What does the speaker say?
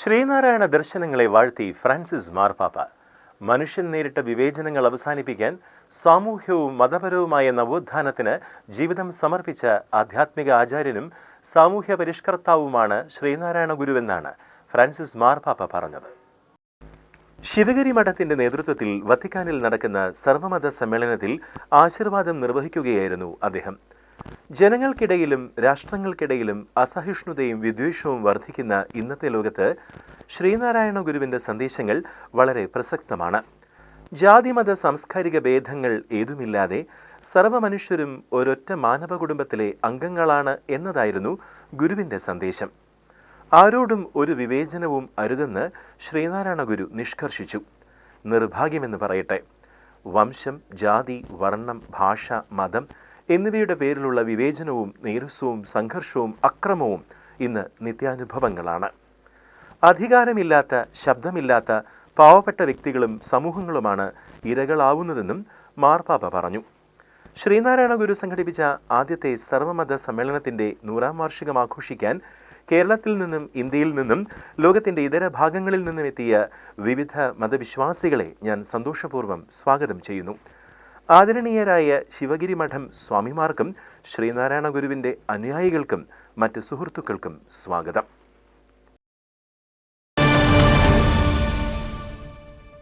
ശ്രീനാരായണ ദർശനങ്ങളെ വാഴ്ത്തി ഫ്രാൻസിസ് മാർപ്പാപ്പ. മനുഷ്യൻ നേരിട്ട വിവേചനങ്ങൾ അവസാനിപ്പിക്കാൻ സാമൂഹ്യവും മതപരവുമായ നവോത്ഥാനത്തിന് ജീവിതം സമർപ്പിച്ച ആധ്യാത്മിക ആചാര്യനും സാമൂഹ്യ പരിഷ്കർത്താവുമാണ് ശ്രീനാരായണ ഗുരുവെന്നാണ് ഫ്രാൻസിസ് മാർപ്പാപ്പ പറഞ്ഞത്. ശിവഗിരി മഠത്തിന്റെ നേതൃത്വത്തിൽ വത്തിക്കാനിൽ നടക്കുന്ന സർവമത സമ്മേളനത്തിൽ ആശീർവാദം നിർവഹിക്കുകയായിരുന്നു അദ്ദേഹം. ജനങ്ങൾക്കിടയിലും രാഷ്ട്രങ്ങൾക്കിടയിലും അസഹിഷ്ണുതയും വിദ്വേഷവും വർദ്ധിക്കുന്ന ഇന്നത്തെ ലോകത്ത് ശ്രീനാരായണ ഗുരുവിന്റെ സന്ദേശങ്ങൾ വളരെ പ്രസക്തമാണ്. ജാതിമത സാംസ്കാരിക ഭേദങ്ങൾ ഏതുമില്ലാതെ സർവമനുഷ്യരും ഒരൊറ്റ മാനവ കുടുംബത്തിലെ അംഗങ്ങളാണ് എന്നതായിരുന്നു ഗുരുവിന്റെ സന്ദേശം. ആരോടും ഒരു വിവേചനവും അരുതെന്ന് ശ്രീനാരായണ ഗുരു നിഷ്കർഷിച്ചു. നിർഭാഗ്യമെന്ന് പറയട്ടെ. വംശം ജാതി വർണം ഭാഷ മതം എന്നിവയുടെ പേരിലുള്ള വിവേചനവും നീരസവും സംഘർഷവും അക്രമവും ഇന്ന് നിത്യാനുഭവങ്ങളാണ്. അധികാരമില്ലാത്ത ശബ്ദമില്ലാത്ത പാവപ്പെട്ട വ്യക്തികളും സമൂഹങ്ങളുമാണ് ഇരകളാവുന്നതെന്നും മാർപ്പാപ്പ പറഞ്ഞു. ശ്രീനാരായണ ഗുരു സംഘടിപ്പിച്ച ആദ്യത്തെ സർവമത സമ്മേളനത്തിന്റെ നൂറാം വാർഷികം ആഘോഷിക്കാൻ കേരളത്തിൽ നിന്നും ഇന്ത്യയിൽ നിന്നും ലോകത്തിന്റെ ഇതര ഭാഗങ്ങളിൽ നിന്നും എത്തിയ വിവിധ മതവിശ്വാസികളെ ഞാൻ സന്തോഷപൂർവം സ്വാഗതം ചെയ്യുന്നു. ആദരണീയരായ ശിവഗിരി മഠം സ്വാമിമാർക്കും ശ്രീനാരായണ ഗുരുവിന്റെ അനുയായികൾക്കും മറ്റ് സുഹൃത്തുക്കൾക്കും സ്വാഗതം.